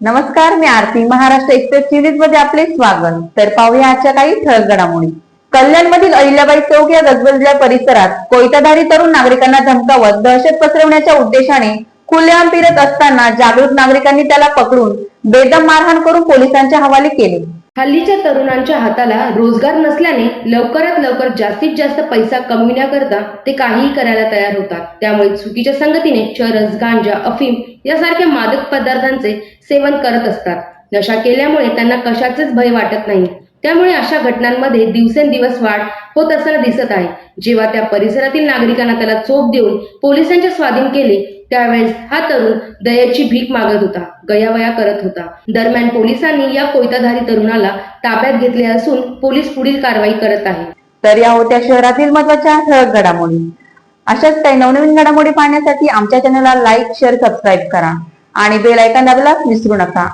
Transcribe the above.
नमस्कार मी आरती. महाराष्ट्र एक्सप्रेस सिरीजमध्ये आपले स्वागत. तर पाहूया आजच्या काही ठळक घडामोडी. कल्याणमधील अहिल्याबाई चौक या गजबजल्या परिसरात कोयताधारी तरुण नागरिकांना धमकावत दहशत पसरवण्याच्या उद्देशाने खुलेआम फिरत असताना जागरूक नागरिकांनी त्याला पकडून बेदम मारहाण करून पोलिसांच्या हवाले केले. हल्लीच्या तरुणांच्या हाताला रोजगार नसल्याने लवकरात लवकर जास्तीत जास्त पैसा कमविण्याकरता ते काहीही करायला तयार होतात. त्यामुळे चुकीच्या संगतीने चरस गांजा अफीम यासारख्या मादक पदार्थांचे सेवन करत असतात. नशा केल्यामुळे त्यांना कशाचेच भय वाटत नाही. त्यामुळे अशा घटनांमध्ये दिवसेंदिवस वाढ होत असताना दिसत आहे. जेव्हा त्या परिसरातील नागरिकांना त्याला चोप देऊन पोलिसांच्या स्वाधीन केले त्यावेळेस हा तरुण दयेची भीक मागत होता गयावया करत होता. दरम्यान पोलिसांनी या कोयताधारी तरुणाला ताब्यात घेतले असून पोलीस पुढील कारवाई करत आहे. तर या होत्या शहरातील महत्त्वाच्या ठळक घडामोडी. अशाच काही नवनवीन घडामोडी पाहण्यासाठी आमच्या चॅनलला लाईक शेअर सबस्क्राईब करा. आणि बेल ऐकन दाबायला विसरू नका.